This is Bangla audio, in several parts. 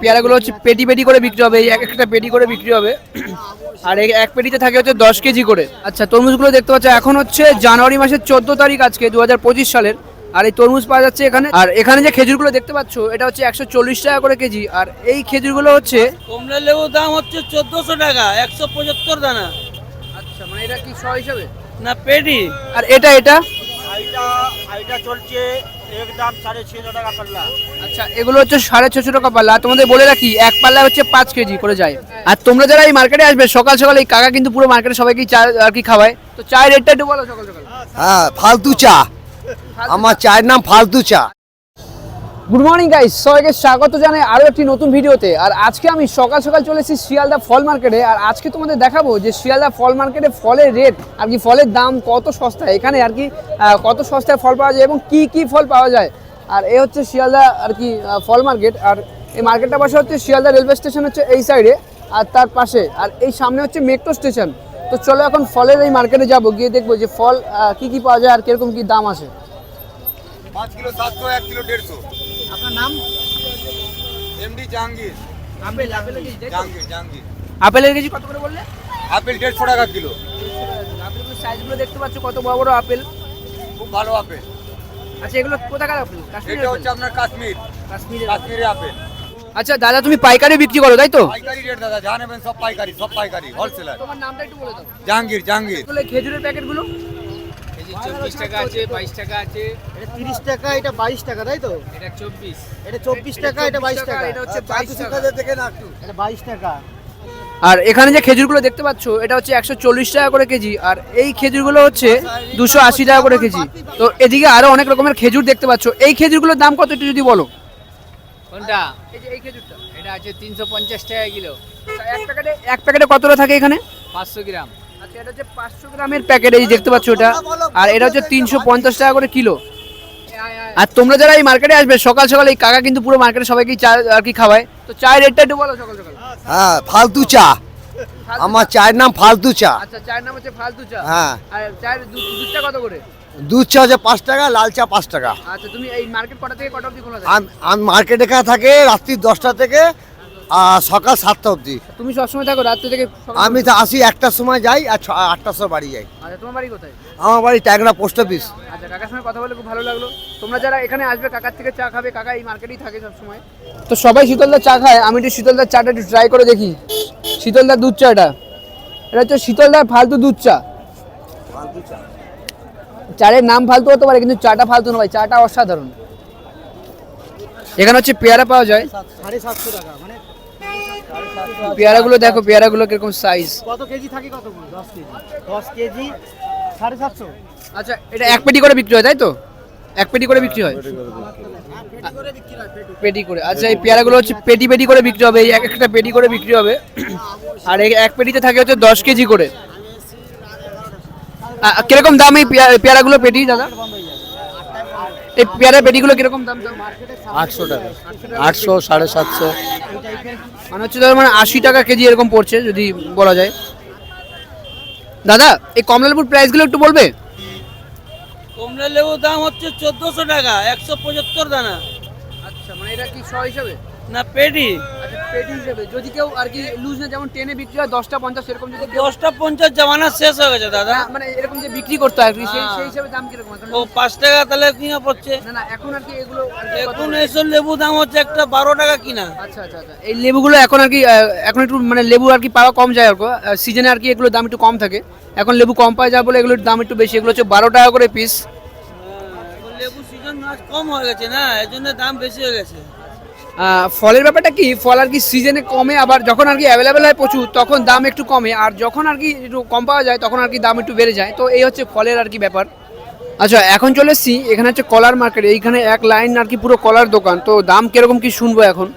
পেয়ারাগুলো হচ্ছে পেটি পেটি করে বিক্রি হবে এই এক একটা পেটি করে বিক্রি হবে। আর এই এক পেটিতে থাকে হচ্ছে দশ কেজি করে। আচ্ছা তরমুজগুলো দেখতে পাচ্ছ এখন হচ্ছে জানুয়ারি মাসের চোদ্দ তারিখ আজকে দু হাজার পঁচিশ সালের। আর এই তরমুজ পাওয়া যাচ্ছে এখানে আর এখানে যে খেজুরগুলো দেখতে পাচ্ছ এটা হচ্ছে একশো চল্লিশ টাকা করে কেজি। আর এই খেজুরগুলো হচ্ছে কমলা লেবুর দাম হচ্ছে চোদ্দশো টাকা একশো পঁচাত্তর দানা। আচ্ছা মানে এটা কি শ হিসাবে? না পেটি। আর এটা এটা? আইটা আইটা চলছে একদম সাড়ে ছশো টাকা পাল্লা। আচ্ছা এগুলো হচ্ছে সাড়ে ছশো টাকা পাল্লা। তোমাদের বলে রাখি এক পাল্লা হচ্ছে পাঁচ কেজি করে যায়। আর তোমরা যারা এই মার্কেটে আসবে সকাল সকাল এই কাকা কিন্তু পুরো মার্কেটে সবাইকে চা আর কি খাওয়ায়। তো চায়ের রেটটা একটু বলো সকাল সকাল। হ্যাঁ ফালতু চা। আমার চায়ের নাম ফালতু চা। গুড মর্নিং গাইস সবাইকে স্বাগত জানাই আরও একটি নতুন ভিডিওতে। আর আজকে আমি সকাল সকাল চলে এসেছি শিয়ালদা ফল মার্কেটে। আর আজকে তোমাদের দেখাবো যে শিয়ালদা ফল মার্কেটে ফলের রেট আর কি ফলের দাম কত সস্তা এখানে আর কি কত সস্তায় ফল পাওয়া যায় এবং কি কি ফল পাওয়া যায়। আর এ হচ্ছে শিয়ালদা আর কি ফল মার্কেট। আর এই মার্কেটটা পাশে হচ্ছে শিয়ালদা রেলওয়ে স্টেশন হচ্ছে এই সাইডে আর তার পাশে। আর এই সামনে হচ্ছে মেট্রো স্টেশন। তো চলো এখন ফলের এই মার্কেটে যাব, গিয়ে দেখব যে ফল কি কি পাওয়া যায় আর কীরকম কি দাম আছে। পাঁচ কিলো সাতশো, এক কিলো দেড়শো। আপনার নাম? এমডি জাহাঙ্গীর। আপেল আপেলের কেজি জাহাঙ্গীর জাহাঙ্গীর। আপেলের কেজি কত করে বললে? আপেল দেড়শো টাকা কিলো। আপেলগুলো সাইজগুলো দেখতে পাচ্ছ কত বড় বড় আপেল। খুব ভালো আপেল। আচ্ছা এগুলো কোথাকার আপেল? কাশ্মীরি এটা আপেল? হচ্ছে আপনার কাশ্মীর। কাশ্মীরের আপেল। কাশ্মীরি আপেল। আচ্ছা দাদা তুমি পাইকারি বিক্রি করো তাই তো? পাইকারি রেট দাদা যা নেবেন সব পাইকারি সব পাইকারি হোলসেলার তোমার নামটা একটু বলে দাও। জাহাঙ্গীর জাহাঙ্গীর। এগুলো খেজুরের প্যাকেটগুলো? চব্বিশ টাকা আছে বাইশ টাকা আছে। এটা তিরিশ টাকা এটা বাইশ টাকা তাই তো? এটা চব্বিশ। এটা চব্বিশ টাকা এটা বাইশ টাকা। এটা হচ্ছে বাইশ টাকা। এটা বাইশ টাকা। আর এখানে যে খেজুরগুলো দেখতে পাচ্ছ এটা হচ্ছে একশো চল্লিশ টাকা করে কেজি আর এই খেজুরগুলো হচ্ছে দুশো আশি টাকা করে কেজি। তো এদিকে আরও অনেক রকমের খেজুর দেখতে পাচ্ছ। এই খেজুরগুলোর দাম কত একটু যদি বলো? কোনটা? এই যে এই খেজুরটা। এটা আছে তিনশো পঞ্চাশ টাকা কিলো। এক প্যাকেটে এক প্যাকেটে কতটা থাকে এখানে? পাঁচশো গ্রাম। আচ্ছা এটা হচ্ছে পাঁচশো গ্রামের প্যাকেট এই দেখতে পাচ্ছ এটা। আর এটা হচ্ছে তিনশো পঞ্চাশ টাকা করে কিলো। আর তোমরা যারা এই মার্কেটে আসবে সকাল সকাল এই কাকা কিন্তু পুরো মার্কেটে সবাইকে চা আর কি খাওয়ায়। তো চায়ের রেটটা একটু বলো সকাল সকাল। হ্যাঁ ফালতু চা। আমার চায়ের নাম ফালতু চা। আচ্ছা চায়ের নাম হচ্ছে ফালতু চা। হ্যাঁ। আর চায়ের দুধটা কত করে? দুধ চা হচ্ছে পাঁচ টাকা লাল চা পাঁচ টাকা। আচ্ছা তুমি এই মার্কেট কটা থেকে কটা অবধি খোলা থাকে? আমি মার্কেট এখানে থাকে রাত্রি দশটা থেকে সকাল সাতটা অবধি। তুমি সবসময় থাকো রাত্রি থেকে আমি তো আসি একটার সময় যাই আর আটটার সময় বাড়ি যাই। আচ্ছা তোমার বাড়ি কোথায়? আমার বাড়ি ট্যাংরা পোস্ট অফিস। আচ্ছা কাকার সঙ্গে কথা বলে খুব ভালো লাগল। তোমরা যারা এখানে আসবে কাকার থেকে চা খাবে কাকা এই মার্কেটেই থাকে সবসময়। তো সবাই শীতলদার চা খায় আমি একটু শীতলদার চাটা একটু ট্রাই করে দেখি। শীতলদার দুধ চাটা। এটা হচ্ছে শীতলদার ফালতু দুধ চা। চায়ের নাম ফালতু হতে পারে কিন্তু চাটা ফালতু না ভাই চাটা অসাধারণ। এখানে হচ্ছে পেয়ারা পাওয়া যায়। সাড়ে সাতশো টাকা মানে পেয়ারাগুলো দেখো পেয়ারাগুলো কীরকম সাইজ কত কেজি থাকে কতগুলো? দশ কেজি। দশ কেজি সাড়ে সাতশো। আচ্ছা এটা এক পেটি করে বিক্রি হয় তাই তো? এক পেটি করে বিক্রি হয়? পেটি করে আচ্ছা এই পেয়ারাগুলো হচ্ছে পেটি পেটি করে বিক্রি হবে এই এক একটা পেটি করে বিক্রি হবে। আর এই এক পেটিতে থাকে হচ্ছে দশ কেজি করে। কীরকম দাম এই পেয়া- পেয়ারাগুলো পেটি দাদা? এই পেয়ারা পেটিগুলো কীরকম দাম? দাম আটশো টাকা। আটশো সাড়ে সাতশো। মানে হচ্ছে ধর মানে আশি টাকা কেজি এরকম পড়ছে যদি বলা যায়। দাদা এই কমলালেবুর প্রাইসগুলো একটু বলবে? কমলা লেবুর দাম হচ্ছে চোদ্দশো টাকা একশো পঁচাত্তর দানা। আচ্ছা মানে এটা কি শ হিসাবে? না পেডি আচ্ছা পেটি হিসেবে। যদি কেউ আর কি লুজ যেমন টেনে বিক্রি হয় দশটা পঞ্চাশ এরকম যদি দশটা পঞ্চাশ জামানা শেষ হয়ে গেছে দাদা। মানে এরকম যে বিক্রি করতে হয় আর কি সেই হ্যাঁ। সেই হিসাবে দাম কীরকম? ও পাঁচ টাকা তাহলে কিনা পড়ছে? না না এখন আর কি এগুলো এখন লেবু দাম হচ্ছে একটা বারো টাকা কিনা। আচ্ছা আচ্ছা আচ্ছা। এই লেবুগুলো এখন আর কি এখন একটু মানে লেবু আর কি পাওয়া কম যায় আর সিজনে আর কি এগুলোর দাম একটু কম থাকে। এখন লেবু কম পাওয়া যায় বলে এগুলোর দাম একটু বেশি। এগুলো হচ্ছে বারো টাকা করে পিস লেবু সিজন কম হয়ে গেছে না এর জন্য দাম বেশি হয়ে গেছে। ফলের ব্যাপারটা কি? ফল আর কি সিজনে কমে, আবার যখন আর কি অ্যাভেলেবেল হয় প্রচুর, তখন দাম একটু কমে। আর যখন আর কি একটু কম পাওয়া যায়, তখন আর কি দাম একটু বেড়ে যায়। তো এই হচ্ছে ফলের আর কি ব্যাপার। আচ্ছা এখন চলে এসছি, এখানে হচ্ছে কলার মার্কেট এইখানে এক লাইন আর কি পুরো কলার দোকান। তো দাম কীরকম কি শুনব এখন?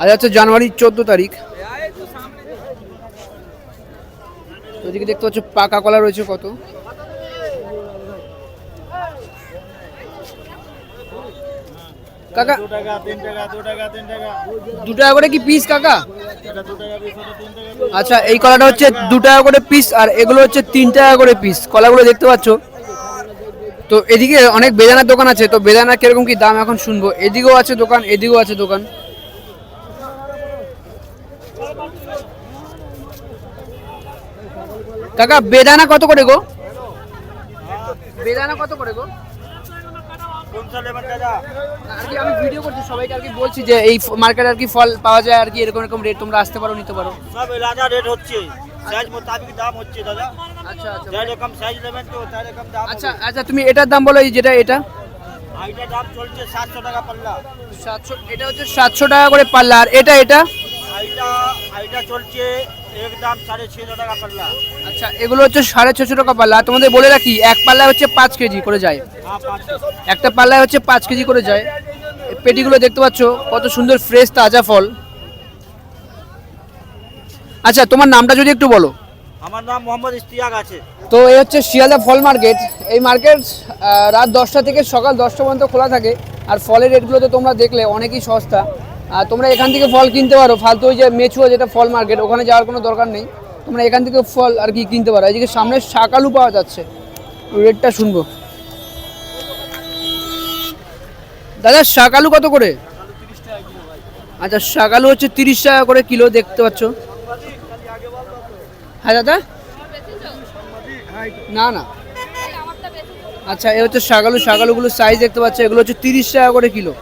আজ হচ্ছে জানুয়ারি চোদ্দ তারিখ। তো এদিকে দেখতে পাচ্ছ, পাকা কলা রয়েছে কত। কাকা। দু টাকা করে কি পিস কাকা? আচ্ছা এই কলাটা হচ্ছে দু টাকা করে পিস আর এগুলো হচ্ছে তিন টাকা করে পিস কলাগুলো দেখতে পাচ্ছ? তো এদিকে অনেক বেদানার দোকান আছে তো বেদানা কীরকম কি দাম এখন শুনব। এদিকেও আছে দোকান এদিকেও আছে দোকান। কাকা বেদানা কত করে গো? বেদানা কত করে গো? আর কি আমি ভিডিও করছি সবাইকে আর কি বলছি যে এই মার্কেটে আর কি ফল পাওয়া যায় আর কি এরকম এরকম রেট তোমরা আসতে পারো নিতে পারো। সব এলাকা রেট হচ্ছে। সাইজ মোতাবিক দাম হচ্ছে দাদা। আচ্ছা আচ্ছা। যাই রকম সাইজ নেবেন তো তাই রকম দাম আচ্ছা আচ্ছা তুমি এটার দাম বলো এই যেটা এটা? আইটা দাম চলছে সাতশো টাকা পাল্লা। সাতশো এটা হচ্ছে সাতশো টাকা করে পাল্লা আর এটা এটা? আইটা আইটা চলছে একদম সাড়ে ছশো টাকা পাল্লা। আচ্ছা এগুলো হচ্ছে সাড়ে ছশো টাকা পাল্লা। তোমাদের বলে রাখি এক পাল্লা হচ্ছে পাঁচ কেজি করে যায়। হ্যাঁ একটা পাল্লায় হচ্ছে পাঁচ কেজি করে যায়। পেটিগুলো দেখতে পাচ্ছ কত সুন্দর ফ্রেশ তাজা ফল। আচ্ছা তোমার নামটা যদি একটু বলো। আমার নাম মোহাম্মদ ইস্তিয়াক আছে। তো এই হচ্ছে শিয়ালদা ফল মার্কেট। এই মার্কেট রাত দশটা থেকে সকাল দশটা পর্যন্ত খোলা থাকে। আর ফলের রেটগুলো তো তোমরা দেখলে অনেকই সস্তা। তোমরা এখান থেকে ফল কিনতে পারো। ফালতু ওই যে মেচুয়া যেটা ফল মার্কেট ওখানে যাওয়ার কোনো দরকার নেই। তোমরা এখান থেকে ফল আর কি কিনতে পারো। এদিকে সামনে শাকালু পাওয়া যাচ্ছে। রেটটা শুনব। দাদা শাকালু কত করে? আচ্ছা শাকালু হচ্ছে তিরিশ টাকা করে কিলো, দেখতে পাচ্ছ। হ্যাঁ দাদা? না না। আচ্ছা এ হচ্ছে শাগালু শাগালুগুলোর সাইজ দেখতে পাচ্ছ, এগুলো হচ্ছে তিরিশ টাকা করে কিলো।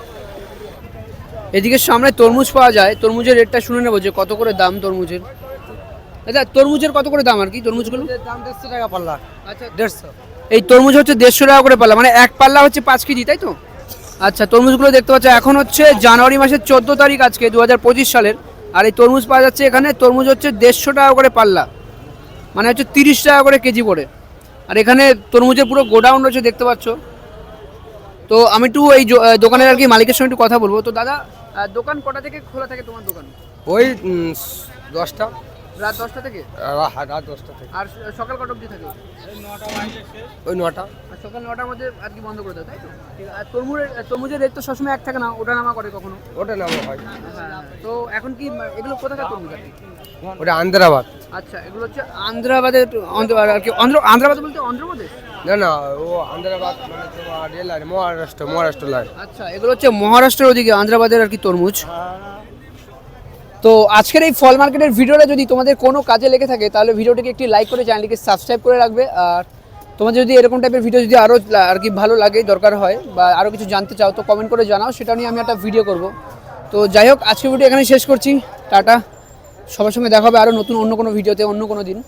এদিকে সামনে তরমুজ পাওয়া যায়। তরমুজের রেটটা শুনে নেব যে কত করে দাম তরমুজের। আচ্ছা তরমুজের কত করে দাম আর কি তরমুজগুলো? দাম দেড়শো টাকা পাল্লা। আচ্ছা। দেড়শো। এই তরমুজ হচ্ছে দেড়শো টাকা করে পাল্লা। মানে এক পাল্লা হচ্ছে পাঁচ কেজি তাই তো? আচ্ছা তরমুজগুলো দেখতে পাচ্ছ এখন হচ্ছে জানুয়ারি মাসের চোদ্দ তারিখ আজকে দু হাজার পঁচিশ সালের। আর এই তরমুজ পাওয়া যাচ্ছে এখানে তরমুজ হচ্ছে দেড়শো টাকা করে পাল্লা। মানে হচ্ছে তিরিশ টাকা করে কেজি পড়ে। আর এখানে তরমুজের পুরো গোডাউন রয়েছে দেখতে পাচ্ছ। তো আমি একটু এই দোকানের আর কি মালিকের সঙ্গে একটু কথা বলব। তো দাদা দোকান কটা থেকে খোলা থাকে তোমার দোকান? ওই দশটা। রাত দশটা থেকে? রাত দশটা থেকে। আর সকাল কটা অবধি থাকে? ওই নটা। আর সকাল নটার মধ্যে আর কি বন্ধ করে দেয় তাই তো? আর তরমুজের তরমুজের রেট তো সবসময় এক থাকে না ওটা নামা করে কখনো? ওটা নাম হয়। হ্যাঁ তো এখন কি এগুলো কোথাকার তরমুজ আর? ওটা আন্দারাবাদ। আচ্ছা এগুলো হচ্ছে আন্ধ্রাবাদের অন্ধ্র আর কি অন্ধ্র আন্ধ্রাবাদ বলতে অন্ধ্রপ্রদেশ? না না, ও আন্দারাবাদ মানে তোমার লাইন, মহারাষ্ট্র মহারাষ্ট্র লাইন। আচ্ছা এগুলো হচ্ছে মহারাষ্ট্রের ওদিকে আন্ধ্রাবাদের আর কি তরমুজ। তো আজকের এই ফল মার্কেটের ভিডিওটা যদি তোমাদের কোনো কাজে লেগে থাকে, তাহলে ভিডিওটিকে একটি লাইক করে চ্যানেলটিকে সাবস্ক্রাইব করে রাখবে। আর তোমাদের যদি এরকম টাইপের ভিডিও যদি আরও আর কি ভালো লাগে, দরকার হয়, বা আরও কিছু জানতে চাও, তো কমেন্ট করে জানাও, সেটা নিয়ে আমি একটা ভিডিও করব। তো যাই হোক, আজকের ভিডিও এখানে শেষ করছি। টাটা। সবার সঙ্গে দেখা হবে আরও নতুন, অন্য কোনো ভিডিওতে অন্য কোনো দিন।